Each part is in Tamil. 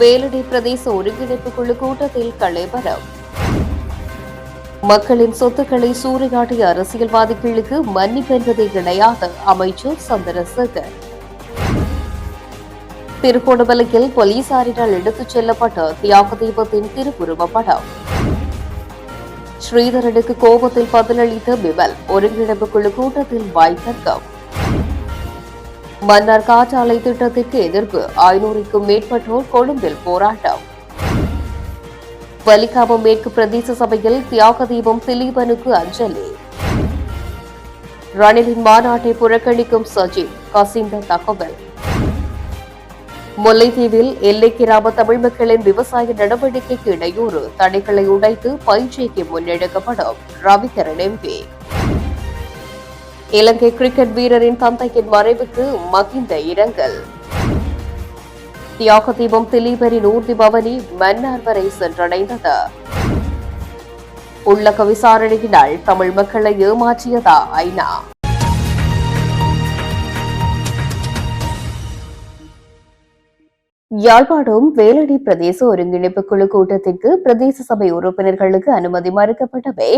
வேலடி பிரதேச ஒருங்கிணைப்பு குழு கூட்டத்தில் கலைபரம். மக்களின் சொத்துக்களை சூறையாட்டிய அரசியல்வாதிகளுக்கு மன்னிப்பு என்பதை கிடையாது அமைச்சர் சந்திரசேகர். திருகோணமலையில் போலீசாரினால் எடுத்துச் செல்லப்பட்ட தியாக தீபத்தின் திருவுருவப் படம். ஸ்ரீதரனுக்கு கோபத்தில் பதிலளித்த விமல் ஒருங்கிணைப்பு குழு கூட்டத்தில் வாய்த்தர்க்கம் மன்னார் காற்றாலை திட்டத்திற்கு எதிர்ப்பு. ஐநூறுக்கும் மேற்பட்டோர் கொழும்பில் போராட்டம். வலிகாமம் மேற்கு பிரதேச சபையில் தியாக தீபம் திலீபனுக்கு அஞ்சலி. ரணிலின் மாநாட்டை புறக்கணிக்கும் சஜித் கசிந்த தகவல். முல்லைத்தீவில் எல்லை கிராம தமிழ் மக்களின் விவசாய நடவடிக்கைக்கு இடையூறு. தடைகளை உடைத்து பயிற்சிக்கு முன்னெடுக்கப்படும் ரவிகரன் எம்பி. இலங்கை கிரிக்கெட் வீரரின் தந்தையின் மறைவுக்கு மகிந்த இரங்கல். தியாக தீபம் திலீபரின் ஊர்தி பவனி மன்னார் வரை சென்றடைந்தது. உள்ளக விசாரணையினால் தமிழ் மக்களை ஏமாற்றியதா ஐநா? யாழ்ப்பாணம் வேலடி பிரதேச ஒருங்கிணைப்பு குழு கூட்டத்திற்கு பிரதேச சபை உறுப்பினர்களுக்கு அனுமதி மறுக்கப்பட்டவை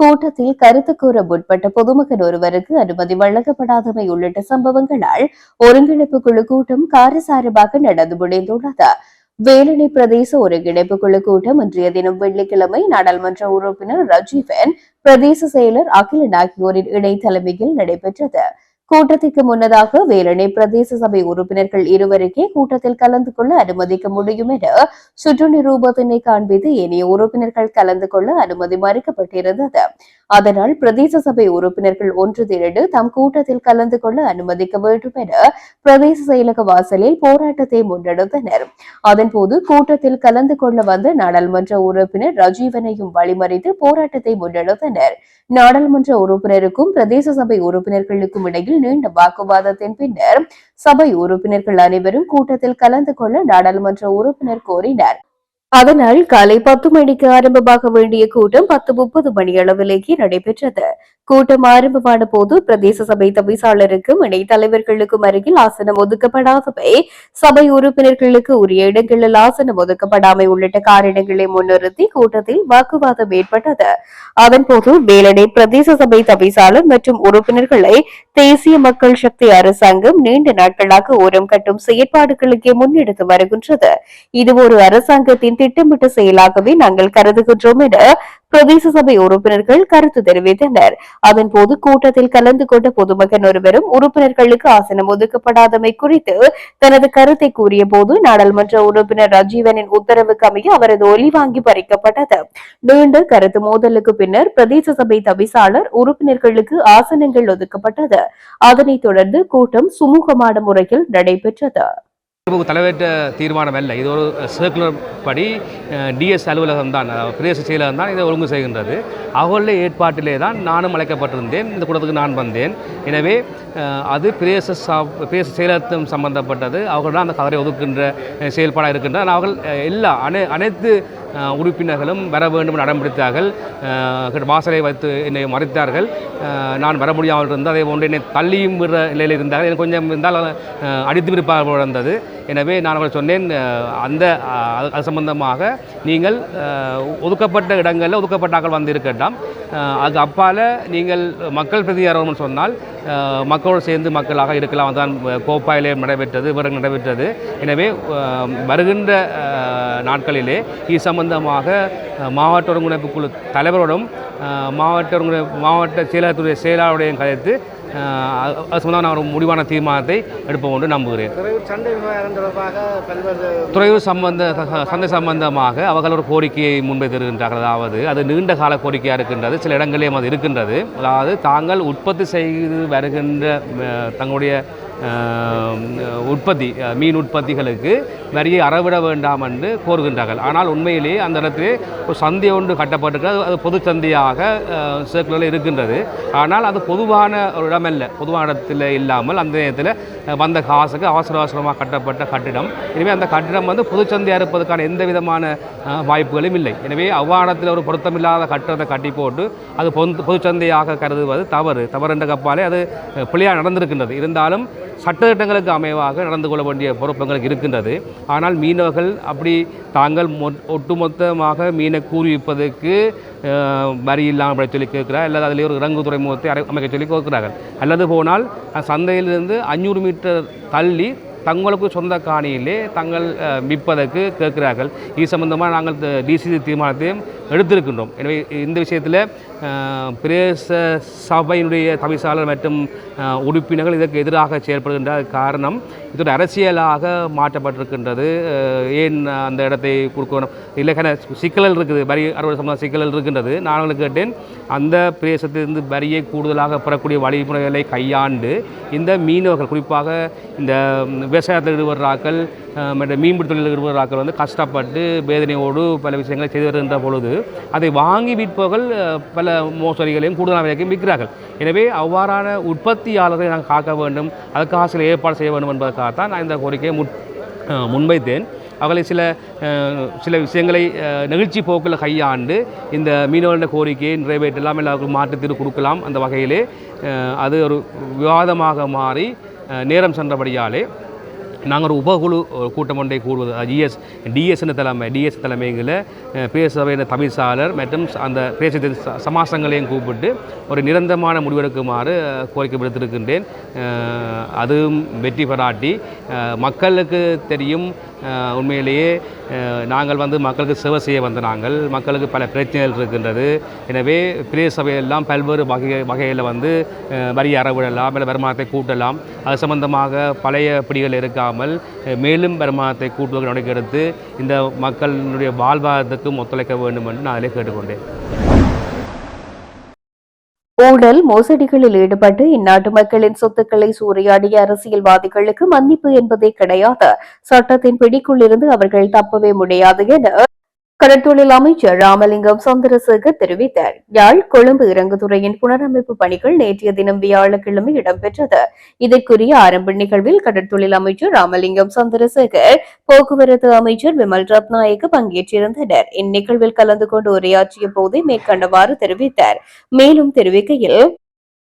கூட்டத்தில் கருத்து கூற முற்பட்ட பொதுமகன் ஒருவருக்கு அனுமதி வழங்கப்படாதவை உள்ளிட்ட சம்பவங்களால் ஒருங்கிணைப்பு குழு கூட்டம் காரசாரமாக நடந்து முடிந்துள்ளது. வேலணி பிரதேச ஒருங்கிணைப்பு குழு கூட்டம் இன்றைய தினம் வெள்ளிக்கிழமை நாடாளுமன்ற உறுப்பினர் ரஜீவன் பிரதேச செயலர் அகிலன் ஆகியோரின் இணை தலைமையில் நடைபெற்றது. கூட்டத்திற்கு முன்னதாக வேலணை பிரதேச சபை உறுப்பினர்கள் இருவருக்கே கூட்டத்தில் கலந்து கொள்ள அனுமதிக்க முடியும் என சுற்று நிரூபத்தினை காண்பித்து இனி உறுப்பினர்கள் கலந்து கொள்ள அனுமதி மறுக்கப்பட்டிருந்தது. அதனால் பிரதேச சபை உறுப்பினர்கள் ஒன்று திரண்டு தம் கூட்டத்தில் கலந்து கொள்ள அனுமதிக்க வேண்டும் என பிரதேச செயலக வாசலில் போராட்டத்தை முன்னெடுத்தனர். அதன்போது கூட்டத்தில் கலந்து கொள்ள வந்த நாடாளுமன்ற உறுப்பினர் ரஜீவனையும் வழிமறித்து போராட்டத்தை முன்னெடுத்தனர். நாடாளுமன்ற உறுப்பினருக்கும் பிரதேச சபை உறுப்பினர்களுக்கும் இடையில் நீண்ட வாக்குவாதத்தின் பின்னர் சபை உறுப்பினர்கள் அனைவரும் கூட்டத்தில் கலந்து கொள்ள நாடாளுமன்ற உறுப்பினர் கோரினார். அதனால் காலை பத்து மணிக்கு ஆரம்பமாக வேண்டிய கூட்டம் பத்து முப்பது மணி அளவிலேயே நடைபெற்றது. கூட்டம் ஆரம்பமான போது பிரதேச சபை தவிசாளருக்கும் இணைத் தலைவர்களுக்கும் அருகில் ஆசனம் ஒதுக்கப்படாதவை சபை உறுப்பினர்களுக்கு உரிய இடங்களில் ஆசனம் ஒதுக்கப்படாமை உள்ளிட்ட காரணங்களை முன்னிறுத்தி கூட்டத்தில் வாக்குவாதம் ஏற்பட்டது. அதன்போது வேலனை பிரதேச சபை தவிசாளர் மற்றும் உறுப்பினர்களை தேசிய மக்கள் சக்தி அரசாங்கம் நீண்ட நாட்களாக ஓரம் கட்டும் செயற்பாடுகளுக்கே முன்னெடுத்து வருகின்றது. இது ஒரு அரசாங்கத்தின் திட்டமிட்ட செயலாகவே நாங்கள் கருதுகின்றோம் என பிரதேச சபை உறுப்பினர்கள் கருத்து தெரிவித்தனர். அதன்போது கூட்டத்தில் கலந்து கொண்ட பொதுமகன் ஒருவரும் உறுப்பினர்களுக்கு ஆசனம் ஒதுக்கப்படாதமை குறித்து தனது கருத்தை கூறிய போது நாடாளுமன்ற உறுப்பினர் ராஜீவனின் உத்தரவுக்கு அமைய அவரது ஒலி வாங்கி பறிக்கப்பட்டது. நீண்ட கருத்து மோதலுக்கு பின்னர் பிரதேச சபை தவிசாளர் உறுப்பினர்களுக்கு ஆசனங்கள் ஒதுக்கப்பட்டது. அதனைத் தொடர்ந்து கூட்டம் சுமூகமான முறையில் நடைபெற்றது. குழுவுக்கு தலைவர்கிட்ட தீர்மானம் அல்ல இது ஒரு சர்க்குலர் படி டிஎஸ் அலுவலகம் தான். பிரதேச செயலகம் தான் இதை ஒழுங்கு செய்கின்றது. அவர்களுடைய ஏற்பாட்டிலே தான் நானும் அழைக்கப்பட்டிருந்தேன். இந்த கூட்டத்துக்கு நான் வந்தேன். எனவே அது பிரதேச சா பிரதேச செயலகத்தும் சம்பந்தப்பட்டது. அவர்கள் தான் அந்த கதரை ஒதுக்கின்ற செயல்பாடாக இருக்கின்றன. அவர்கள் எல்லா அனை அனைத்து உறுப்பினர்களும் வர வேண்டும் என பிடித்தார்கள் வாசலை வைத்து என்னை மறைத்தார்கள். நான் வர முடியாமல் இருந்தது. அதே போன்று என்னை தள்ளியும் விடுற நிலையில் இருந்தார்கள். எனக்கு கொஞ்சம் இருந்தால் அடித்து விருப்பாக இருந்தது. எனவே நான் அவர்கள் சொன்னேன் அந்த அது- சம்பந்தமாக நீங்கள் ஒதுக்கப்பட்ட இடங்களில் ஒதுக்கப்பட்ட ஆட்கள் வந்து இருக்கட்டாம் அது அப்பால் நீங்கள் மக்கள் பிரதிகாரம்னு சொன்னால் மக்களோடு சேர்ந்து மக்களாக இருக்கலாம். அதுதான் கோப்பாயிலே நடைபெற்றது விவரம் நடைபெற்றது. எனவே வருகின்ற நாட்களிலே இது சம்பந்தமாக மாவட்ட ஒருங்கிணைப்பு குழு தலைவரோடும் மாவட்ட ஒருங்கிணைப்பு மாவட்ட செயலாளத்துடைய செயலாளருடையும் கலைத்து அது சம்பந்தமாக நான் ஒரு முடிவான தீர்மானத்தை எடுப்போம் என்று நம்புகிறேன். துறையூர் சம்பந்த சந்தை சம்பந்தமாக அவர்கள் ஒரு கோரிக்கையை முன்வைத்திருக்கின்றார்கள். அதாவது அது நீண்ட கால கோரிக்கையாக இருக்கின்றது. சில இடங்களிலும் அது இருக்கின்றது. அதாவது தாங்கள் உற்பத்தி செய்து வருகின்ற தங்களுடைய உற்பத்தி மீன் உற்பத்திகளுக்கு வரியை அறவிட வேண்டாம் என்று கோருகின்றார்கள். ஆனால் உண்மையிலேயே அந்த இடத்திலே ஒரு சந்தை ஒன்று கட்டப்பட்டிருக்கிறது. அது பொது சந்தையாக சர்க்குலரில் இருக்கின்றது. ஆனால் அது பொதுவான ஒரு இடமல்ல. பொதுவான இடத்தில் இல்லாமல் அந்த நேரத்தில் வந்த காசுக்கு அவசர அவசரமாக கட்டப்பட்ட கட்டிடம். எனவே அந்த கட்டிடம் வந்து பொதுச்சந்தையாக இருப்பதற்கான எந்த விதமான வாய்ப்புகளும் இல்லை. எனவே அவ்வாணத்தில் ஒரு பொருத்தமில்லாத கட்டிடத்தை கட்டி போட்டு அது பொது பொதுச்சந்தையாக கருதுவது தவறு. தவறு என்ற கப்பாலே அது பிள்ளையாக நடந்திருக்கின்றது. இருந்தாலும் சட்டத்திட்டங்களுக்கு அமைவாக நடந்து கொள்ள வேண்டிய பொறுப்புகளுக்கு இருக்கின்றது. ஆனால் மீனவர்கள் அப்படி தாங்கள் ஒட்டுமொத்தமாக மீனை கூறுவிப்பதற்கு வரி இல்லாமல் அப்படி சொல்லி கேட்கிறார். அல்லது அதில் ஒரு இறங்கு துறைமுகத்தை அமைக்க சொல்லி கேட்கிறார்கள். அல்லது போனால் சந்தையிலிருந்து அஞ்சூறு மீட்டர் தள்ளி தங்களுக்கு சொந்த காணியிலே தங்கள் விற்பதற்கு கேட்கிறார்கள். இது சம்பந்தமாக நாங்கள் டிசிசி தீர்மானத்தையும் எடுத்திருக்கின்றோம். எனவே இந்த விஷயத்தில் பிரேச பிரதேச சபையினுடைய தவிசாளர் மற்றும் உறுப்பினர்கள் இதற்கு எதிராக செயல்படுகின்ற காரணம் இதோட அரசியலாக மாற்றப்பட்டிருக்கின்றது. ஏன் அந்த இடத்தை கொடுக்கணும்? இல்லைக்கான சிக்கல்கள் இருக்குது. வரி அறுவடை சம்பந்த சிக்கல்கள் இருக்கின்றது. நான் கேட்டேன் அந்த பிரதேசத்திலிருந்து வரியை கூடுதலாக பெறக்கூடிய வழிமுறைகளை கையாண்டு இந்த மீனவர்கள் குறிப்பாக இந்த விவசாயத்தில் ஈடுபடுறாக்கள் மற்ற மீன்பிடி தொழிலில் ஈடுபடுறாக்கள் வந்து கஷ்டப்பட்டு வேதனையோடு பல விஷயங்களை செய்து வருகின்ற பொழுது அதை வாங்கி விற்பவர்கள் பல மோசடிகளையும் கூடுதலான விலைக்கும் விற்கிறார்கள். எனவே அவ்வாறான உற்பத்தியாளர்களை நாங்கள் காக்க வேண்டும் அதுக்காக சில ஏற்பாடு செய்ய வேண்டும் என்பதற்காகத்தான் நான் இந்த கோரிக்கையை முன் முன்வைத்தேன். அவர்களை சில சில விஷயங்களை நெகிழ்ச்சி போக்கில் கையாண்டு இந்த மீனவர்களுடைய கோரிக்கையை நிறைவேற்றலாம் இல்லை அவர்களுக்கு மாற்றுத்தீர்வு கொடுக்கலாம் அந்த வகையிலே அது ஒரு விவாதமாக மாறி நேரம் சென்றபடியாலே நாங்கள் ஒரு உபகுழு கூட்டம் ஒன்றை கூடுவது ஜிஎஸ் டிஎஸ்னு தலைமை டிஎஸ் தலைமையில் பிரதேச தமிழ் சாளர் மற்றும் அந்த பிரதேசத்தின் சமாசங்களையும் கூப்பிட்டு ஒரு நிரந்தரமான முடிவெடுக்குமாறு கோரிக்கை விடுத்திருக்கின்றேன். அதுவும் வெற்றி பெறாட்டி மக்களுக்கு தெரியும் உண்மையிலேயே நாங்கள் வந்து மக்களுக்கு சேவை செய்ய வந்த நாங்கள். மக்களுக்கு பல பிரச்சனைகள் இருக்கின்றது. எனவே பிரதேச சபையெல்லாம் பல்வேறு வகை வகையில் வந்து வரி அறவிடலாம் இல்லை வருமானத்தை கூட்டலாம். அது சம்பந்தமாக பழைய பிடிகள் இருக்காமல் மேலும் வருமானத்தை கூட்டுவதற்கு நடவடிக்கை எடுத்து இந்த மக்களுடைய வாழ்வாதாரத்துக்கும் ஒத்துழைக்க வேண்டும் என்று நான் அதிலே கேட்டுக்கொண்டேன். ஊழல் மோசடிகளில் ஈடுபட்டு இந்நாட்டு மக்களின் சொத்துக்களை சூறையாடிய அரசியல்வாதிகளுக்கு மன்னிப்பு என்பதே கிடையாது. சட்டத்தின் பிடிக்குள்ளிருந்து அவர்கள் தப்பவே முடியாது என கடற்தொழில் அமைச்சர் ராமலிங்கம் சந்திரசேகர் தெரிவித்தார். யாழ் கொழும்பு இறங்குதுறையின் புனரமைப்பு பணிகள் நேற்றைய தினம் வியாழக்கிழமை இடம்பெற்றது. இதற்குரிய ஆரம்ப நிகழ்வில் கடற்தொழில் அமைச்சர் ராமலிங்கம் சந்திரசேகர் போக்குவரத்து அமைச்சர் விமல் ரத்நாயக்கு பங்கேற்றிருந்தனர். இந்நிகழ்வில் கலந்து கொண்டு உரையாற்றிய போதே மேற்கண்டவாறு தெரிவித்தார். மேலும் தெரிவிக்கையில்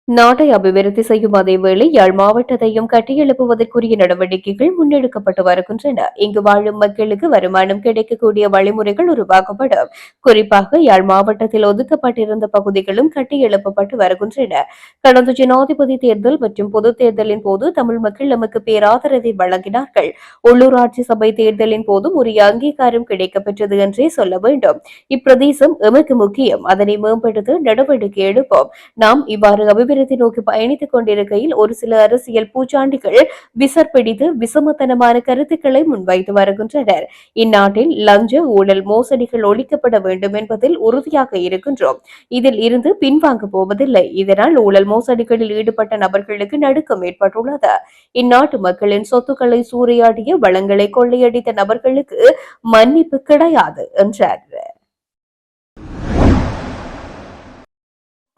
நாட்டை அபிவிருத்தி செய்யும் அதேவேளை யாழ் மாவட்டத்தையும் கட்டியெழுப்புவதற்குரிய நடவடிக்கைகள் முன்னெடுக்கப்பட்டு வருகின்றன. இங்கு வாழும் மக்களுக்கு வருமானம் கிடைக்கக்கூடிய வழிமுறைகள் உருவாக்கப்படும். குறிப்பாக யாழ் மாவட்டத்தில் ஒதுக்கப்பட்டிருந்த பகுதிகளும் கட்டியெழுப்பப்பட்டு வருகின்றன. கடந்த ஜனாதிபதி தேர்தல் மற்றும் பொது தேர்தலின் போது தமிழ் மக்கள் நமக்கு பேராதரவை வழங்கினார்கள். உள்ளூராட்சி சபை தேர்தலின் போதும் உரிய அங்கீகாரம் கிடைக்கப்பெற்றது என்றே சொல்ல வேண்டும். இப்பிரதேசம் எமக்கு முக்கியம். அதனை மேம்படுத்த நடவடிக்கை எடுப்போம். நாம் இவ்வாறு அபிவிருத்தி நோக்கி பயணித்துக் கொண்டிருக்கையில் ஒரு சில அரசியல் பூச்சாண்டிகள் விசர் பிடித்து விசமத்தனமான கருத்துக்களை முன்வைத்து வருகின்றனர். இந்நாட்டில் லஞ்ச ஊழல் மோசடிகள் ஒழிக்கப்பட வேண்டும் என்பதில் உறுதியாக இருக்கின்றோம். இதில் இருந்து பின்வாங்க போவதில்லை. இதனால் ஊழல் மோசடிகளில் ஈடுபட்ட நபர்களுக்கு நடுக்கம் ஏற்பட்டுள்ளது. இந்நாட்டு மக்களின் சொத்துக்களை சூறையாடிய வளங்களை கொள்ளையடித்த நபர்களுக்கு மன்னிப்பு கிடையாது என்றார்.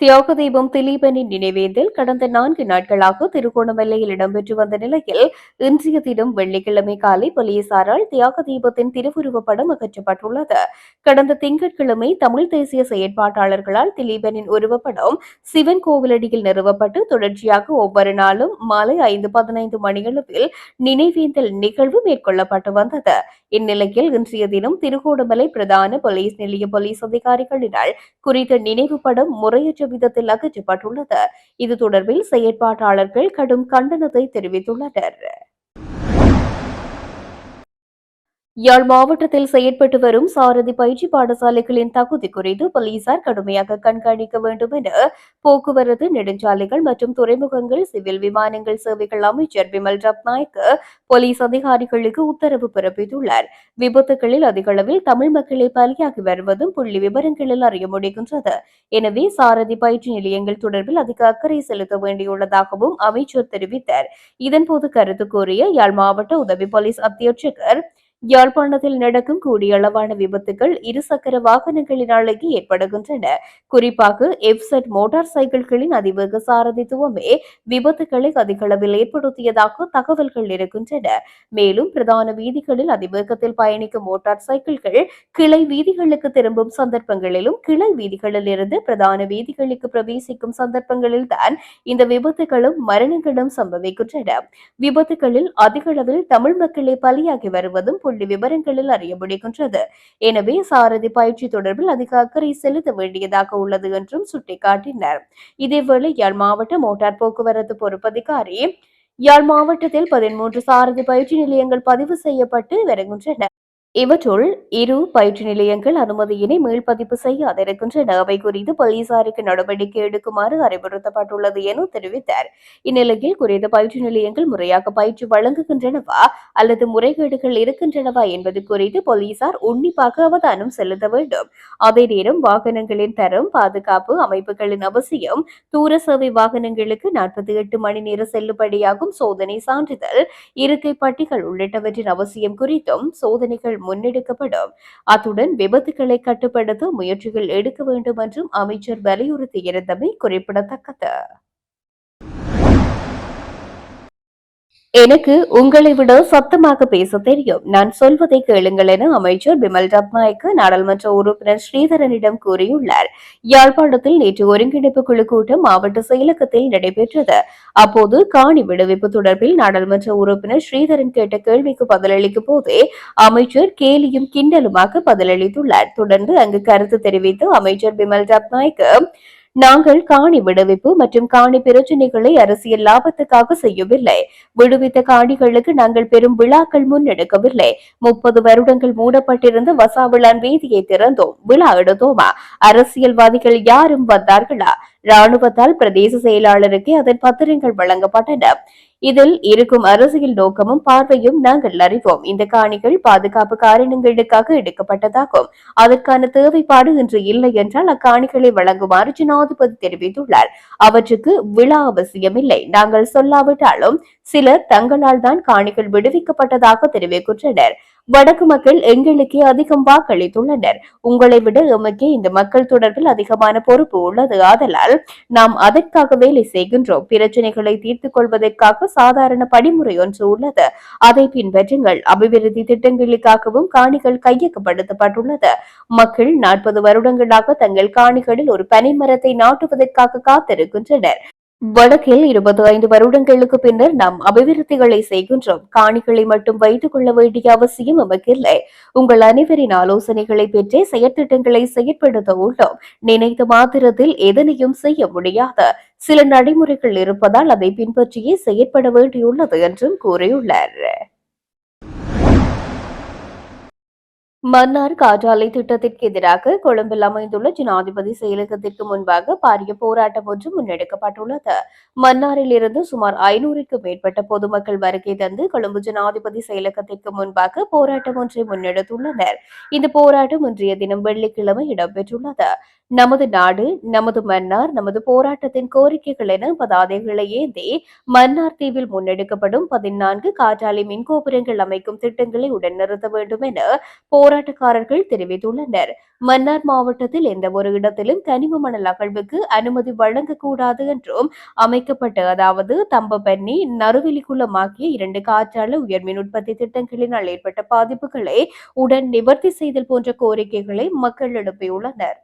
தியாக தீபம் திலீபனின் நினைவேந்தல் கடந்த நான்கு நாட்களாக திருகோணமலையில் இடம்பெற்று வந்த நிலையில் இன்றைய தினம் வெள்ளிக்கிழமை காலை போலீசாரால் தியாக தீபத்தின் திருவுருவப் படம் அகற்றப்பட்டுள்ளது. கடந்த திங்கட்கிழமை தமிழ் தேசிய செயற்பாட்டாளர்களால் திலீபனின் உருவப்படம் சிவன் கோவிலடியில் நிறுவப்பட்டு தொடர்ச்சியாக ஒவ்வொரு நாளும் மாலை ஐந்து பதினைந்து மணியளவில் நினைவேந்தல் நிகழ்வு மேற்கொள்ளப்பட்டு வந்தது. இந்நிலையில் இன்றைய தினம் திருகோணமலை பிரதான போலீஸ் நிலைய போலீஸ் அதிகாரிகளினால் குறித்த நினைவு படம் முறையற்ற விதத்தில் அகற்றப்பட்டுள்ளது. இது தொடர்பில் செயற்பாட்டாளர்கள் கடும் கண்டனத்தை தெரிவித்துள்ளனர். யாழ் மாவட்டத்தில் செயற்பட்டு வரும் சாரதி பயிற்சி பாடசாலைகளின் தகுதி குறித்து போலீசார் கடுமையாக கண்காணிக்க வேண்டும் என போக்குவரத்து நெடுஞ்சாலைகள் மற்றும் துறைமுகங்கள் சிவில் விமானங்கள் சேவைகள் அமைச்சர் விமல் ரத்நாயக்க போலீஸ் அதிகாரிகளுக்கு உத்தரவு பிறப்பித்துள்ளார். விபத்துகளில் அதிக அளவில் தமிழ் மக்களை பலியாகி வருவதும் புள்ளி விவரங்களில் அறிய முடிகின்றது. எனவே சாரதி பயிற்சி நிலையங்கள் தொடர்பில் அதிக அக்கறை செலுத்த வேண்டியுள்ளதாகவும் அமைச்சர் தெரிவித்தார். இதன்போது கருத்து கூறிய யாழ் மாவட்ட உதவி போலீஸ் அத்தியட்சகர் யாழ்ப்பாணத்தில் நடக்கும் கூடிய அளவான விபத்துகள் இருசக்கர வாகனங்களினாலேயே ஏற்படுகின்றன. குறிப்பாக எஃப்செட் மோட்டார் சைக்கிள்களின் அதிவேக சாரதித்துவமே விபத்துகளை அதிக அளவில் ஏற்படுத்தியதாக தகவல்கள் இருக்கின்றன. மேலும் பிரதான வீதிகளில் அதிவேகத்தில் பயணிக்கும் மோட்டார் சைக்கிள்கள் கிளை வீதிகளுக்கு திரும்பும் சந்தர்ப்பங்களிலும் கிளை வீதிகளில் இருந்து பிரதான வீதிகளுக்கு பிரவேசிக்கும் சந்தர்ப்பங்களில் தான் இந்த விபத்துகளும் மரணங்களும் சம்பவிக்கின்றன. விபத்துகளில் அதிக அளவில் தமிழ் மக்களே பலியாகி வருவதும் புள்ளி விவரங்களில் அறிய முடிகின்றது எனவே சாரதி பயிற்சி தொடர்பில் அதிக அக்கறை செலுத்த வேண்டியதாக உள்ளது என்றும் சுட்டிக்காட்டினர். இதேவேளை யாழ் மாவட்ட மோட்டார் போக்குவரத்து பொறுப்பதிகாரி யாழ் மாவட்டத்தில் பதிமூன்று சாரதி பயிற்சி நிலையங்கள் பதிவு செய்யப்பட்டு வருகின்றன. இவற்றுள் இரு பயிற்சி நிலையங்கள் அனுமதியினை மீள்பதிப்பு செய்யாதிருக்கின்றன அவை குறித்து போலீசாருக்கு நடவடிக்கை எடுக்குமாறு அறிவுறுத்தப்பட்டுள்ளது என தெரிவித்தார். இந்நிலையில் குறித்த பயிற்சி நிலையங்கள் முறையாக பயிற்சி வழங்குகின்றனவா அல்லது முறைகேடுகள் இருக்கின்றனவா என்பது குறித்து போலீசார் உன்னிப்பாக அவதானம் செலுத்த வேண்டும். அதே நேரம் வாகனங்களின் தரம் பாதுகாப்பு அமைப்புகளின் அவசியம் தூர சேவை வாகனங்களுக்கு நாற்பத்தி எட்டு மணி நேர செல்லுபடியாகும் சோதனை சான்றிதழ் இருக்கை பட்டிகள் உள்ளிட்டவற்றின் அவசியம் குறித்தும் சோதனைகள் முன்னெடுக்கப்படும். அத்துடன் விபத்துகளை கட்டுப்படுத்த முயற்சிகள் எடுக்க வேண்டும் என்றும் அமைச்சர் வலியுறுத்தியிருந்தமை குறிப்பிடத்தக்கது. எனக்கு உங்களை விட சத்தமாக பேச தெரியும். நான் சொல்வதை கேளுங்கள் என அமைச்சர் பிமல் ரத்நாயக்கு நாடாளுமன்ற உறுப்பினர் ஸ்ரீதரனிடம் கூறியுள்ளார். யாழ்ப்பாணத்தில் நேற்று ஒருங்கிணைப்பு குழு கூட்டம் மாவட்ட செயலகத்தில் நடைபெற்றது. அப்போது காணி விடுவிப்பு தொடர்பில் நாடாளுமன்ற உறுப்பினர் ஸ்ரீதரன் கேட்ட கேள்விக்கு பதிலளிக்கும் போதே அமைச்சர் கேலியும் கிண்டலுமாக பதிலளித்துள்ளார். தொடர்ந்து அங்கு கருத்து தெரிவித்த அமைச்சர் பிமல் ரத்நாயக்கு நாங்கள் காணி விடுவிப்பு மற்றும் காணி பிரச்சினைகளை அரசியல் லாபத்துக்காக செய்யவில்லை. விடுவித்த காணிகளுக்கு நாங்கள் பெரும் விழாக்கள் முன்னெடுக்கவில்லை. முப்பது வருடங்கள் மூடப்பட்டிருந்த வசாவிளான் வீதியை திறந்தோம். விழா எடுத்தோமா? அரசியல்வாதிகள் யாரும் வந்தார்களா? ராணுவத்தால் பிரதேச செயலாளருக்கு அதன் பத்திரங்கள் வழங்கப்பட்டன. இதில் இருக்கும் அரசியல் நோக்கமும் பார்வையும் நாங்கள் அறிவோம். இந்த காணிகள் பாதுகாப்பு காரணங்களுக்காக எடுக்கப்பட்டதாகும். அதற்கான தேவைப்பாடு இன்று இல்லை என்றால் அக்காணிகளை வழங்குமாறு ஜனாதிபதி தெரிவித்துள்ளார். அவற்றுக்கு விழா அவசியமில்லை. நாங்கள் சொல்லாவிட்டாலும் சிலர் தங்களால் தான் காணிகள் விடுவிக்கப்பட்டதாக தெரிவிக்கின்றனர். வடக்கு மக்கள் எங்களுக்கே அதிகம் வாக்களித்துள்ளனர். உங்களை விட எமக்கே இந்த மக்கள் தொடர்பில் அதிகமான பொறுப்பு உள்ளது. ஆதலால் நாம் அதற்காக வேலை செய்கின்றோம். பிரச்சனைகளை தீர்த்துக் கொள்வதற்காக சாதாரண படிமுறை ஒன்று உள்ளது. அதை பின்பற்றுங்கள். அபிவிருத்தி திட்டங்களுக்காகவும் காணிகள் கையகப்படுத்தப்பட்டுள்ளது. மக்கள் நாற்பது வருடங்களாக தங்கள் காணிகளில் ஒரு பனைமரத்தை நாட்டுவதற்காக காத்திருக்கின்றனர். வடக்கில் இருபத்தி ஐந்து வருடங்களுக்கு பின்னர் நாம் அபிவிருத்திகளை செய்கின்றோம். காணிகளை மட்டும் வைத்துக் கொள்ள வேண்டிய அவசியம் நமக்கில்லை உங்கள் அனைவரின் ஆலோசனைகளை பெற்றே செயற்திட்டங்களை செயற்படுத்த உள்ளோம். நினைத்த மாத்திரத்தில் எதனையும் செய்ய முடியாது. சில நடைமுறைகள் இருப்பதால் அதை பின்பற்றியே செயற்பட வேண்டியுள்ளது என்றும் கூறியுள்ளார். மன்னார் காற்றாலை திட்டத்திற்கு எதிராக கொழும்பில் அமைந்துள்ள ஜனாதிபதி செயலகத்திற்கு முன்பாக பாரிய போராட்டம் ஒன்று முன்னெடுக்கப்பட்டுள்ளது. மன்னாரில் இருந்து சுமார் ஐநூறுக்கும் மேற்பட்ட பொதுமக்கள் வருகை தந்து கொழும்பு ஜனாதிபதி செயலகத்திற்கு முன்பாக போராட்டம் ஒன்றை முன்னெடுத்துள்ளனர். இந்த போராட்டம் இன்றைய தினம் வெள்ளிக்கிழமை இடம்பெற்றுள்ளது. நமது நாடு நமது மன்னார் நமது போராட்டத்தின் கோரிக்கைகள் என பதாதைகளை ஏந்தி மன்னார் தீவில் முன்னெடுக்கப்படும் பதினான்கு காற்றாலை மின்கோபுரங்கள் அமைக்கும் திட்டங்களை உடன் நிறுத்த வேண்டும் என போராட்டக்காரர்கள் தெரிவித்துள்ளனர். மன்னார் மாவட்டத்தில் எந்த ஒரு இடத்திலும் கனிம மணல் அகழ்வுக்கு அனுமதி வழங்கக்கூடாது என்றும் அமைக்கப்பட்ட அதாவது தம்பபன்னி நறுவெலிக்குளம் ஆகிய இரண்டு காற்றாலை உயர்மின் உற்பத்தி திட்டங்களினால் ஏற்பட்ட பாதிப்புகளை உடன் நிவர்த்தி செய்தல் போன்ற கோரிக்கைகளை மக்கள் எழுப்பியுள்ளனர்.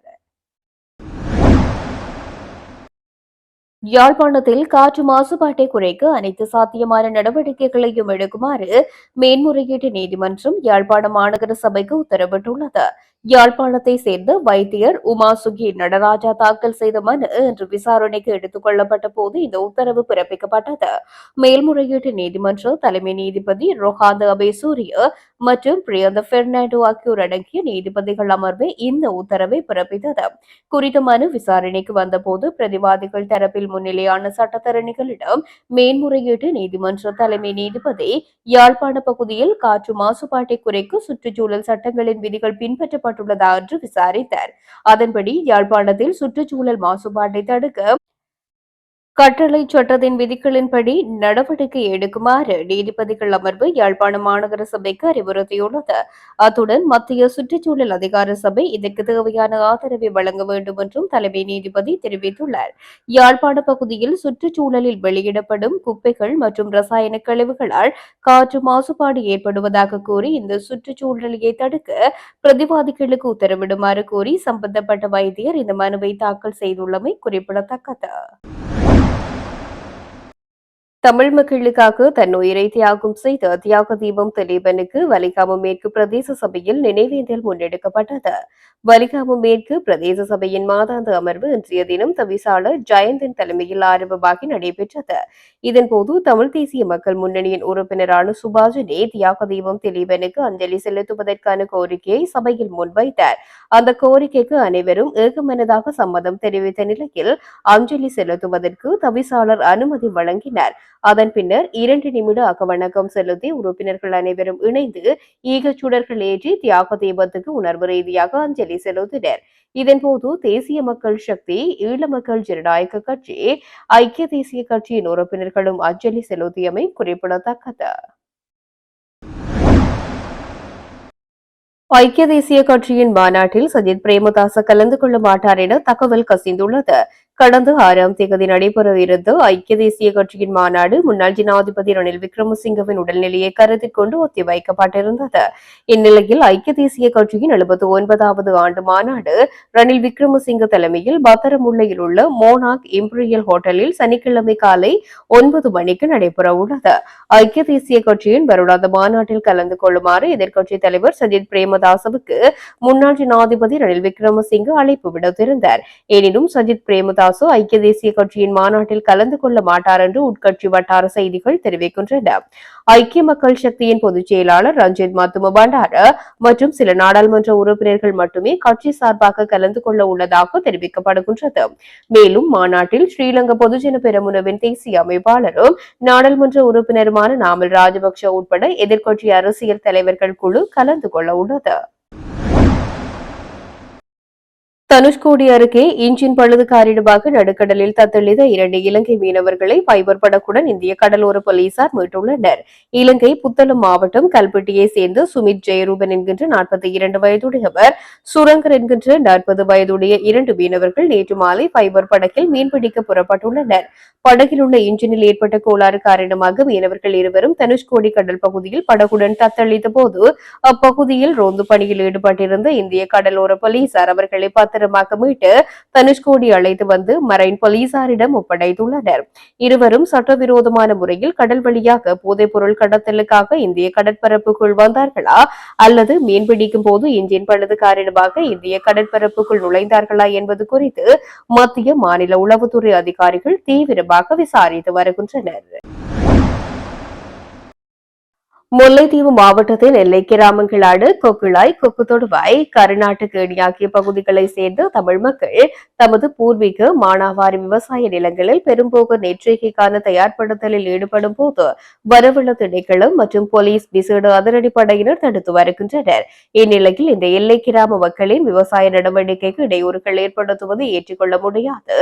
யாழ்ப்பாணத்தில் காற்று மாசுபாட்டை குறைக்க அனைத்து சாத்தியமான நடவடிக்கைகளையும் எடுக்குமாறு மேன்முறையீட்டு நீதிமன்றம் யாழ்ப்பாண மாநகர சபைக்கு உத்தரவிட்டுள்ளது. யாழ்ப்பாணத்தை சேர்ந்த வைத்தியர் உமா சுகி நடராஜா தாக்கல் செய்த மனு இன்று விசாரணைக்கு எடுத்துக் கொள்ளப்பட்ட போது இந்த உத்தரவு பிறப்பிக்கப்பட்டது. மேல்முறையீட்டு நீதிமன்ற தலைமை நீதிபதி ரொஹாந்த அபேசூரிய மற்றும் பிரியந்த பெர்னாண்டோ ஆகியோர் அடங்கிய நீதிபதிகள் அமர்வு இந்த உத்தரவை பிறப்பித்தது. குறித்த மனு விசாரணைக்கு வந்தபோது பிரதிவாதிகள் தரப்பில் முன்னிலையான சட்டத்தரணிகளிடம் மேன்முறையீட்டு நீதிமன்ற தலைமை நீதிபதி யாழ்ப்பாண பகுதியில் காற்று மாசுபாட்டை குறைக்க சுற்றுச்சூழல் சட்டங்களின் விதிகள் பின்பற்றப்பட்டுள்ளதா என்று விசாரித்தார். அதன்படி யாழ்ப்பாணத்தில் சுற்றுச்சூழல் மாசுபாட்டை தடுக்க கட்டளை சட்டத்தின் விதிகளின்படி நடவடிக்கை எடுக்குமாறு நீதிபதிகள் அமர்வு யாழ்ப்பாண மாநகர சபைக்கு அறிவுறுத்தியுள்ளது. அத்துடன் மத்திய சுற்றுச்சூழல் அதிகார சபை இதற்கு தேவையான ஆதரவை வழங்க வேண்டும் என்றும் தலைமை நீதிபதி தெரிவித்துள்ளார். யாழ்ப்பாண பகுதியில் சுற்றுச்சூழலில் வெளியிடப்படும் குப்பைகள் மற்றும் ரசாயன கழிவுகளால் காற்று மாசுபாடு ஏற்படுவதாக கூறி இந்த சுற்றுச்சூழலையை தடுக்க பிரதிவாதிகளுக்கு உத்தரவிடுமாறு கூறி சம்பந்தப்பட்ட வைத்தியர் இந்த மனுவை தாக்கல் செய்துள்ளமை குறிப்பிடத்தக்கது. தமிழ் மக்களுக்காக தன் உயிரை தியாகம் செய்த தியாக தீபம் திலீபனுக்கு வலிகாமம் மேற்கு பிரதேச சபையில் நினைவேந்தல் முன்னெடுக்கப்பட்டது. வலிகாமம் மேற்கு பிரதேச சபையின் மாதாந்த அமர்வு இன்றைய தினம் தவிசாளர் ஜெயந்தன் தலைமையில் ஆரம்பமாகி நடைபெற்றது. இதன்போது தமிழ் தேசிய மக்கள் முன்னணியின் உறுப்பினரான சுபாஜனே தியாக தீபம் திலீபனுக்கு அஞ்சலி செலுத்துவதற்கான கோரிக்கையை சபையில் முன்வைத்தார். அந்த கோரிக்கைக்கு அனைவரும் ஏகமனதாக சம்மதம் தெரிவித்த நிலையில் அஞ்சலி செலுத்துவதற்கு தவிசாளர் அனுமதி வழங்கினார். அதன் பின்னர் இரண்டு நிமிட அகவணக்கம் செலுத்தி உறுப்பினர்கள் அனைவரும் இணைந்து ஈகச்சுடர்கள் ஏற்றி தியாக தீபத்துக்கு உணர்வு ரீதியாக அஞ்சலி செலுத்தினர். இதன்போது தேசிய மக்கள் சக்தி ஈழ மக்கள் ஜனநாயக கட்சி ஐக்கிய தேசிய கட்சியின் உறுப்பினர்களும் அஞ்சலி செலுத்தியமை குறிப்பிடத்தக்கது. ஐக்கிய தேசிய கட்சியின் மாநாட்டில் சஜித் பிரேமதாச கலந்து கொள்ள மாட்டார் என தகவல் கசிந்துள்ளது. கடந்த ஆறாம் தேதி நடைபெறவிருந்த ஐக்கிய தேசிய கட்சியின் மாநாடு முன்னாள் ஜனாதிபதி ரணில் விக்ரமசிங்கவின் உடல்நிலையை கருத்தில் கொண்டு ஒத்திவைக்கப்பட்டிருந்தது. இந்நிலையில் ஐக்கிய தேசிய கட்சியின் எழுபத்தி ஒன்பதாவது ஆண்டு மாநாடு ரணில் விக்ரமசிங்க தலைமையில் பத்தரமுல்லையில் உள்ள மோனாக் இம்பீரியல் ஹோட்டலில் சனிக்கிழமை காலை ஒன்பது மணிக்கு நடைபெறவுள்ளது ஐக்கிய தேசிய கட்சியின் வருடாந்த மாநாட்டில் கலந்து கொள்ளுமாறு எதிர்க்கட்சித் தலைவர் சஜித் பிரேமதாசவுக்கு முன்னாள் ஜனாதிபதி ரணில் விக்ரமசிங்க அழைப்பு விடுத்திருந்தார். எனினும் சஜித் பிரேமதாஸ் பிரேமதாசு ஐக்கிய தேசிய கட்சியின் மாநாட்டில் கலந்து கொள்ள மாட்டார் என்று உட்கட்சி வட்டார செய்திகள் தெரிவிக்கின்றன. ஐக்கிய மக்கள் சக்தியின் பொதுச் செயலாளர் ரஞ்சித் மத்தும பண்டார மற்றும் சில நாடாளுமன்ற உறுப்பினர்கள் மட்டுமே கட்சி சார்பாக கலந்து கொள்ள உள்ளதாக தெரிவிக்கப்படுகின்றது. மேலும் மாநாட்டில் ஸ்ரீலங்கா பொதுஜன பெரமுனவின் தேசிய அமைப்பாளரும் நாடாளுமன்ற உறுப்பினருமான நாமல் ராஜபக்ஷ உட்பட எதிர்க்கட்சி அரசியல் தலைவர்கள் குழு கலந்து கொள்ள உள்ளது. தனுஷ்கோடி அருகே இன்ஜின் பழுது காரணமாக நடுக்கடலில் தத்தளித்த இரண்டு இலங்கை மீனவர்களை பைபர் படக்குடன் இந்திய கடலோர போலீசார் மீட்டுள்ளனர். இலங்கை புத்தளம் மாவட்டம் கல்பட்டியை சேர்ந்த சுமித் ஜெயரூபன் என்கின்ற நாற்பத்தி இரண்டு வயதுடையவர் சுரங்கர் என்கின்ற நாற்பது வயதுடைய இரண்டு மீனவர்கள் நேற்று மாலை பைபர் படகில் மீன்பிடிக்க புறப்பட்டுள்ளனர். படகில் உள்ள இன்ஜினில் ஏற்பட்ட கோளாறு காரணமாக மீனவர்கள் இருவரும் தனுஷ்கோடி கடல் பகுதியில் படகுடன் தத்தளித்த போது அப்பகுதியில் ரோந்து பணியில் ஈடுபட்டிருந்த இந்திய கடலோர போலீசார் அவர்களை பத்திரமாக மீட்டு தனுஷ்கோடி அழைத்து வந்து மரைன் போலீசாரிடம் ஒப்படைத்துள்ளனர். இருவரும் சட்டவிரோதமான முறையில் கடல் வழியாக போதைப்பொருள் கடத்தலுக்காக இந்திய கடற்பரப்புக்குள் வந்தார்களா? அல்லது மீன்பிடிக்கும் போது இன்ஜின் பழுது காரணமாக இந்திய கடற்பரப்புக்குள் நுழைந்தார்களா என்பது குறித்து மத்திய மாநில உளவுத்துறை அதிகாரிகள் தீவிரமாக விசாரித்து வருகின்றனர். முல்லைத்தீவு மாவட்டத்தில் எல்லை கிராமங்களான கொக்குளாய் கொக்கு தொடுவாய் கருநாட்டு பகுதிகளை ஆகிய பகுதிகளைச் சேர்ந்த தமிழ் மக்கள் தமது பூர்வீக மானாவாரி விவசாய நிலங்களில் பெரும்போக நெற்றிகைக்கான தயார்படுத்தலில் ஈடுபடும் போது வரவுள்ள திணைக்களம் மற்றும் போலீஸ் விசேட அதிரடிப்படையினர் தடுத்து வருகின்றனர். இந்நிலையில் இந்த எல்லை கிராம மக்களின் விவசாய நடவடிக்கைக்கு இடையூறுகள் ஏற்படுத்துவது ஏற்றுக்கொள்ள முடியாது.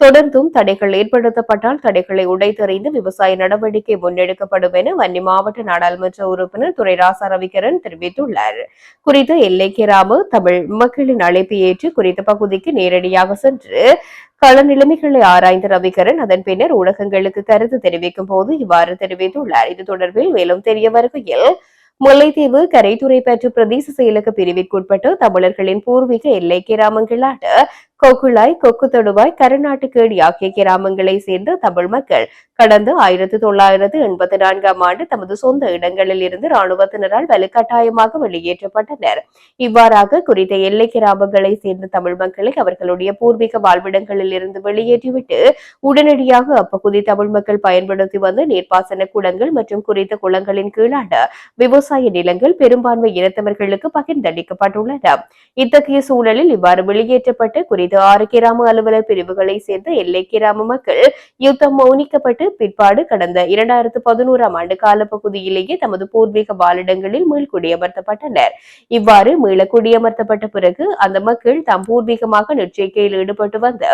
தொடர்ந்தும் தடைகள் ஏற்படுத்தப்பட்டால் தடைகளை உடைத்தறிந்து விவசாய நடவடிக்கை முன்னெடுக்கப்படும் என வன்னி மாவட்ட நாடாளுமன்ற உறுப்பினர் துரை ராசா ரவிகரன் தெரிவித்துள்ளார். குறித்த எல்லைக்கு ராமு தமிழ் மக்களின் அழைப்பை ஏற்று குறித்த பகுதிக்கு நேரடியாக சென்று கள நிலைமைகளை ஆராய்ந்த ரவிகரன் அதன் பின்னர் ஊடகங்களுக்கு கருத்து தெரிவிக்கும் போது இவ்வாறு தெரிவித்துள்ளார். இது தொடர்பில் மேலும் தெரிய வருகையில் முல்லைத்தீவு கரைத்துறை பெற்று பிரதேச செயலக பிரிவிற்குட்பட்டு தமிழர்களின் பூர்வீக எல்லை கிராமங்களான கொக்குளாய் கொக்கு தொடுவாய் கருநாட்டுக்கேடி ஆகிய கிராமங்களை சேர்ந்த தமிழ் மக்கள் கடந்த ஆயிரத்தி தொள்ளாயிரத்து எண்பத்தி நான்காம் ஆண்டு தமது சொந்த இடங்களில் இருந்து ராணுவத்தினரால் வலுக்கட்டாயமாக வெளியேற்றப்பட்டனர். இவ்வாறாக குறித்த எல்லை கிராமங்களை சேர்ந்த தமிழ் மக்களை அவர்களுடைய பூர்வீக வாழ்விடங்களில் இருந்து வெளியேற்றிவிட்டு உடனடியாக அப்பகுதி தமிழ் மக்கள் பயன்படுத்தி வந்த நீர்ப்பாசன குளங்கள் மற்றும் குறித்த குளங்களின் கீழான விவசாய நிலங்கள் பெரும்பான்மை இனத்தவர்களுக்கு பகிர்ந்தளிக்கப்பட்டுள்ளன. இத்தகைய சூழலில் இவ்வாறு வெளியேற்றப்பட்டு குறித்த உள்ளிட்ட ஆறு கிராம அலுவலர் பிரிவுகளை சேர்ந்த எல்லை கிராம மக்கள் யுத்தம் மௌனிக்கப்பட்டு பிற்பாடு கடந்த இரண்டாயிரத்து பதினோராம் ஆண்டு காலப்பகுதியிலேயே தமது பூர்வீக வாழிடங்களில் மீள் குடியமர்த்தப்பட்டனர். இவ்வாறு மீள குடியமர்த்தப்பட்ட பிறகு அந்த மக்கள் தாம் பூர்வீகமாக நெற்றிக்கையில் ஈடுபட்டு வந்த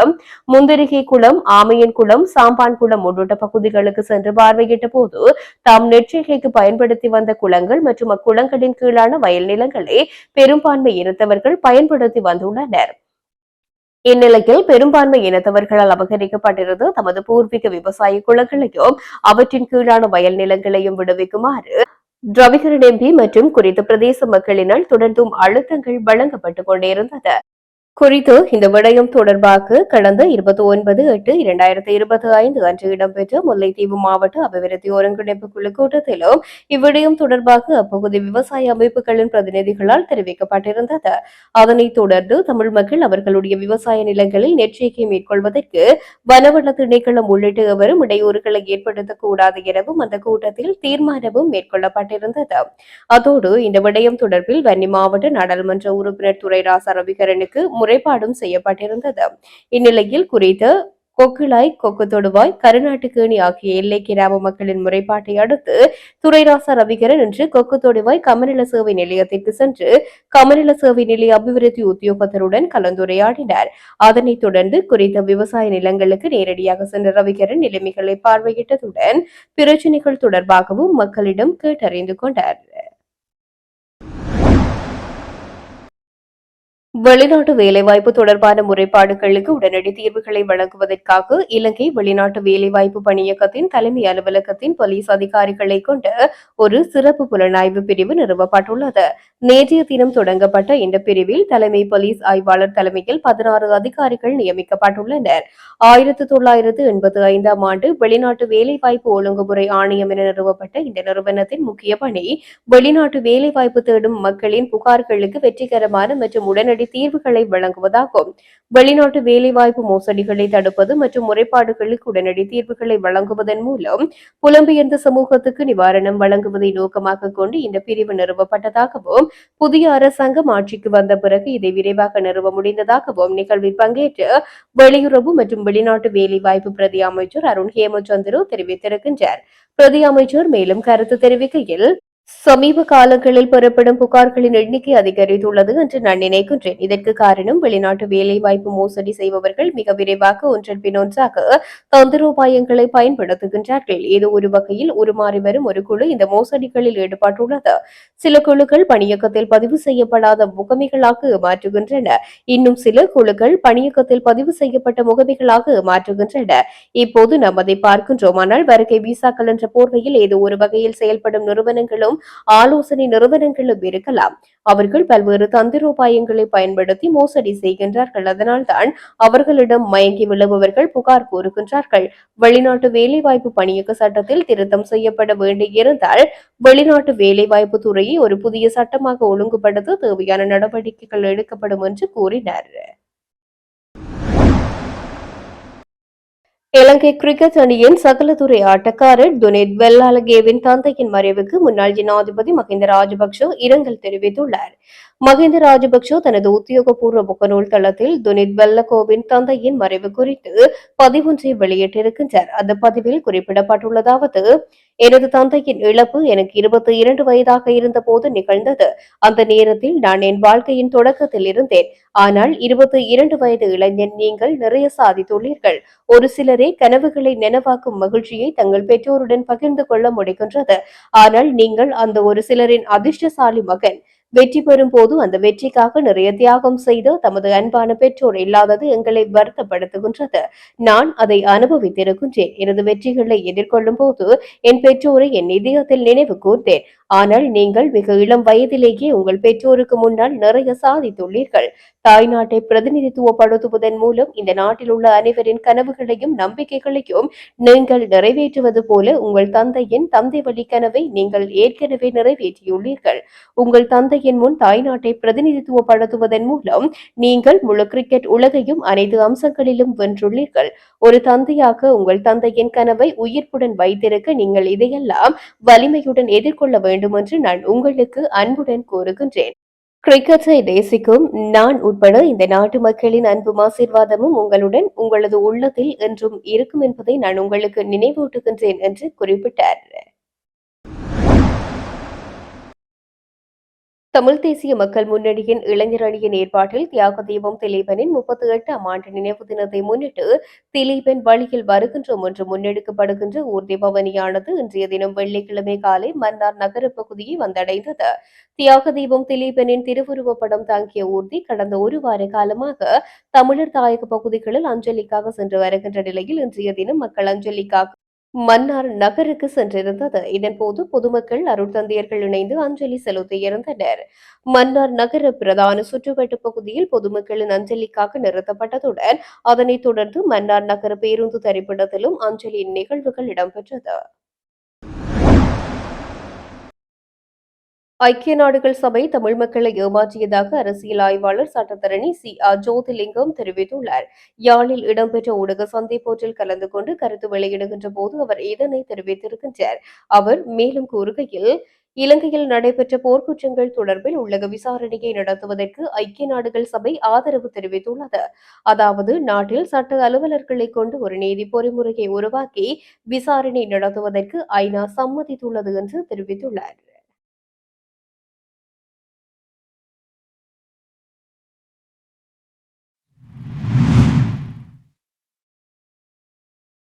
முந்திரிகை குளம் ஆமையன் குளம் சாம்பான் குளம் உள்ளிட்ட பகுதிகளுக்கு சென்று பார்வையிட்ட போது தாம் நெற்றிகைக்கு பயன்படுத்தி வந்த குளங்கள் மற்றும் அக்குளங்களின் கீழான வயல் நிலங்களை பெரும்பான்மை இருந்தவர்கள் பயன்படுத்தி வந்துள்ளனர். இந்நிலையில் பெரும்பான்மை இனத்தவர்களால் அபகரிக்கப்பட்டிருந்த தமது பூர்வீக விவசாய குளங்களையும் அவற்றின் கீழான வயல் நிலங்களையும் விடுவிக்குமாறு டிரவிகரன் எம்பி மற்றும் குறித்த பிரதேச மக்களினால் தொடர்ந்தும் அழுத்தங்கள் வழங்கப்பட்டுக் கொண்டிருந்தது. குறித்து இந்த விடயம் தொடர்பாக கடந்த இருபத்தி ஒன்பது எட்டு இரண்டாயிரத்தி இருபத்தி ஐந்து அன்று இடம்பெற்ற முல்லைத்தீவு மாவட்ட அபிவிருத்தி ஒருங்கிணைப்பு குழு கூட்டத்திலும் இவ்விடயம் தொடர்பாக அப்பகுதி விவசாய அமைப்புகளின் பிரதிநிதிகளால் தெரிவிக்கப்பட்டிருந்தது. அதனைத் தொடர்ந்து தமிழ் மக்கள் அவர்களுடைய விவசாய நிலங்களில் நெற்றிக்கை மேற்கொள்வதற்கு வனவள திணைக்களம் உள்ளிட்ட எவரும் இடையூறுகளை ஏற்படுத்தக்கூடாது எனவும் அந்த கூட்டத்தில் தீர்மானமும் மேற்கொள்ளப்பட்டிருந்தது. அதோடு இந்த விடயம் தொடர்பில் வன்னி மாவட்ட நாடாளுமன்ற உறுப்பினர் துரைராச ரவிகரனுக்கு முறைப்பாடும் செய்யப்பட்டிருந்தது. இந்நிலையில் குறித்து கொக்குளாய் கொக்கு தொடுவாய் கருநாட்டுக்கேணி ஆகிய எல்லை கிராம மக்களின் முறைப்பாட்டை அடுத்து துரைராசா ரவிகரன் இன்று கொக்கு தொடுவாய் கமநல சேவை நிலையத்திற்கு சென்று கமநல சேவை நிலைய அபிவிருத்தி உத்தியோகத்தருடன் கலந்துரையாடினார். அதனைத் தொடர்ந்து குறித்த விவசாய நிலங்களுக்கு நேரடியாக சென்ற ரவிகரன் நிலைமைகளை பார்வையிட்டதுடன் பிரச்சினைகள் தொடர்பாகவும் மக்களிடம் கேட்டறிந்து கொண்டார். வெளிநாட்டு வேலைவாய்ப்பு தொடர்பான முறைப்பாடுகளுக்கு உடனடி தீர்வுகளை வழங்குவதற்காக இலங்கை வெளிநாட்டு வேலைவாய்ப்பு பணியகத்தின் தலைமை அலுவலகத்தின் போலீஸ் அதிகாரிகளை கொண்ட ஒரு சிறப்பு புலனாய்வு பிரிவு நிறுவப்பட்டுள்ளது. நேற்றைய தினம் தொடங்கப்பட்ட இந்த பிரிவில் தலைமை போலீஸ் ஆய்வாளர் தலைமையில் பதினாறு அதிகாரிகள் நியமிக்கப்பட்டுள்ளனர். ஆயிரத்தி தொள்ளாயிரத்து எண்பத்தி ஐந்தாம் ஆண்டு வெளிநாட்டு வேலைவாய்ப்பு ஒழுங்குமுறை ஆணையம் என நிறுவப்பட்ட இந்த நிறுவனத்தின் முக்கிய பணி வெளிநாட்டு வேலைவாய்ப்பு தேடும் மக்களின் புகார்களுக்கு வெற்றிகரமான மற்றும் உடனடி தீர்வுகளை வழங்குவதாகும். வெளிநாட்டு வேலைவாய்ப்பு மோசடிகளை தடுப்பது மற்றும் முறைப்பாடுகளுக்கு உடனடி தீர்வுகளை வழங்குவதன் மூலம் புலம்பெயர்ந்த சமூகத்துக்கு நிவாரணம் வழங்குவதை நோக்கமாக கொண்டு இந்த பிரிவு நிறுவப்பட்டதாகவும் புதிய அரசாங்கம் ஆட்சிக்கு வந்த பிறகு இதை விரைவாக நிறுவ முடிந்ததாகவும் நிகழ்வில் பங்கேற்று வெளியுறவு மற்றும் வெளிநாட்டு வேலைவாய்ப்பு பிரதி அமைச்சர் அருண் ஹேமச்சந்திரு தெரிவித்திருக்கின்றார். பிரதி அமைச்சர் மேலும் கருத்து தெரிவிக்கையில் சமீப காலங்களில் பெறப்படும் புகார்களின் எண்ணிக்கை அதிகரித்துள்ளது என்று நான் நினைக்கின்றேன். இதற்கு காரணம் வெளிநாட்டு வேலைவாய்ப்பு மோசடி செய்பவர்கள் மிக விரைவாக ஒன்றன் பின் ஒன்றாக தந்திரோபாயங்களை பயன்படுத்துகின்றார்கள். ஏதோ ஒரு வகையில் உருமாறி வரும் ஒரு குழு இந்த மோசடிகளில் ஈடுபட்டுள்ளது. சில குழுக்கள் பணியகத்தில் பதிவு செய்யப்படாத முகமைகளாக மாற்றுகின்றன. இன்னும் சில குழுக்கள் பணியகத்தில் பதிவு செய்யப்பட்ட முகமைகளாக மாற்றுகின்றன. இப்போது நாம் அதை பார்க்கின்றோம். ஆனால் வருகை விசாக்கள் என்ற போர்வையில் ஏதோ ஒரு வகையில் செயல்படும் நிறுவனங்களும் ஆலோசனை நிறுவனங்களும் இருக்கலாம். அவர்கள் பல்வேறு தந்திரோபாயங்களை பயன்படுத்தி மோசடி செய்கின்றார்கள். அதனால்தான் அவர்களிடம் மயங்கி விழுபவர்கள் புகார் கூறுகின்றார்கள். வெளிநாட்டு வேலைவாய்ப்பு பணியக சட்டத்தில் திருத்தம் செய்யப்பட வேண்டியிருந்தால் வெளிநாட்டு வேலைவாய்ப்பு துறையை ஒரு புதிய சட்டமாக ஒழுங்குபடுத்த தேவையான நடவடிக்கைகள் எடுக்கப்படும் என்று கூறினார். இலங்கை கிரிக்கெட் அணியின் சகலதுறை ஆட்டக்காரர் துனித் வெல்லாலகேவின் தந்தையின் மறைவுக்கு முன்னாள் ஜனாதிபதி மஹிந்த ராஜபக்ஷ இரங்கல் தெரிவித்துள்ளார். மஹிந்த ராஜபக்ஷ தனது உத்தியோகபூர்வ முகநூல் தளத்தில் துனித் வெல்லகோவின் தந்தையின் மறைவு குறித்து பதிவொன்றை வெளியிட்டிருக்கின்றார். அந்த பதிவில் குறிப்பிடப்பட்டுள்ளதாவது எனது தந்தையின் இழப்பு எனக்கு இருபத்தி இரண்டு வயதாக இருந்தபோது நிகழ்ந்தது. அந்த நேரத்தில் நான் என் வாழ்க்கையின் தொடக்கத்தில் இருந்தேன். ஆனால் இருபத்தி இரண்டு வயது இளைஞன் நீங்கள் நிறைய சாதித்துள்ளீர்கள். ஒரு சிலரே கனவுகளை நினைவாக்கும் மகிழ்ச்சியை தங்கள் பெற்றோருடன் பகிர்ந்து கொள்ள முடிகின்றது. ஆனால் நீங்கள் அந்த ஒரு சிலரின் அதிர்ஷ்டசாலி மகன். வெற்றி பெறும் போது அந்த வெற்றிக்காக நிறைய தியாகம் செய்த தமது அன்பான பெற்றோர் இல்லாதது எங்களை வருத்தப்படுத்துகின்றது. நான் அதை அனுபவித்திருக்கின்றேன். எனது வெற்றிகளை எதிர்கொள்ளும் போது என் பெற்றோரை என் இதயத்தில் நினைவு கூர்ந்தேன். ஆனால் நீங்கள் மிக இளம் வயதிலேயே உங்கள் பெற்றோருக்கு முன்னால் நிறைய சாதித்துள்ளீர்கள். தாய்நாட்டை பிரதிநிதித்துவப்படுத்துவதன் மூலம் இந்த நாட்டில் உள்ள அனைவரின் கனவுகளையும் நம்பிக்கைகளையும் நீங்கள் நிறைவேற்றுவது போல உங்கள் தந்தையின் தந்தை வழி கனவை நீங்கள் ஏற்கனவே நிறைவேற்றியுள்ளீர்கள். உங்கள் தந்தையின் முன் தாய்நாட்டை பிரதிநிதித்துவப்படுத்துவதன் மூலம் நீங்கள் முழு கிரிக்கெட் உலகையும் அனைத்து அம்சங்களிலும் வென்றுள்ளீர்கள். ஒரு தந்தையாக உங்கள் தந்தையின் கனவை உயிர்ப்புடன் வைத்திருக்க நீங்கள் இதையெல்லாம் வலிமையுடன் எதிர்கொள்ள வேண்டும் என்று நான் உங்களுக்கு அன்புடன் கூறுகின்றேன். கிரிக்கெட்டை நேசிக்கும் நான் உட்பட இந்த நாட்டு மக்களின் அன்பும் ஆசீர்வாதமும் உங்களுடன் உங்களது உள்ளத்தில் என்றும் இருக்கும் என்பதை நான் உங்களுக்கு நினைவூட்டுகின்றேன் என்று குறிப்பிட்டார். தமிழ் தேசிய மக்கள் முன்னணியின் இளைஞர் அணியின் ஏற்பாட்டில் தியாக தீபம் திலீபனின் முப்பத்தி எட்டாம் ஆண்டு நினைவு தினத்தை முன்னிட்டு திலீபன் வழியில் வருகின்ற ஒன்று முன்னெடுக்கப்படுகின்ற ஊர்தி பவனியானது இன்றைய தினம் வெள்ளிக்கிழமை காலை மன்னார் நகர பகுதியை வந்தடைந்தது. தியாக தீபம் திலீபனின் திருவுருவப் படம் தாங்கிய ஊர்தி கடந்த ஒரு வார காலமாக தமிழர் தாயக பகுதிகளில் அஞ்சலிக்காக சென்று வருகின்ற நிலையில் இன்றைய தினம் மக்கள் அஞ்சலிக்காக மன்னார் நகருக்கு சென்றிருந்தது. இதன்போது பொதுமக்கள் அருட்தந்தையர்கள் இணைந்து அஞ்சலி செலுத்தியிருந்தனர் மன்னார் நகர பிரதான சுற்றுவட்டு பகுதியில் பொதுமக்களின் அஞ்சலிக்காக நிறுத்தப்பட்டதுடன் அதனைத் தொடர்ந்து மன்னார் நகர பேருந்து தரிப்பிடத்திலும் அஞ்சலி நிகழ்வுகள் இடம்பெற்றது. ஐக்கிய நாடுகள் சபை தமிழ் மக்களை ஏமாற்றியதாக அரசியல் ஆய்வாளர் சட்டத்தரணி சி. ஆர் ஜோதிலிங்கம் தெரிவித்துள்ளார். யாழில் இடம்பெற்ற ஊடக சந்திப்பொன்றில் கலந்து கொண்டு கருத்து வெளியிடுகின்ற போது அவர் இதனை தெரிவித்திருக்கின்றார். அவர் மேலும் கூறுகையில் இலங்கையில் நடைபெற்ற போர்க்குற்றங்கள் தொடர்பில் உள்ளக விசாரணையை நடத்துவதற்கு ஐக்கிய நாடுகள் சபை ஆதரவு தெரிவித்துள்ளது. அதாவது நாட்டில் சட்ட அலுவலர்களை கொண்டு ஒரு நீதி பொறிமுறையை உருவாக்கி விசாரணை நடத்துவதற்கு ஐநா சம்மதித்துள்ளது என்று தெரிவித்துள்ளார்.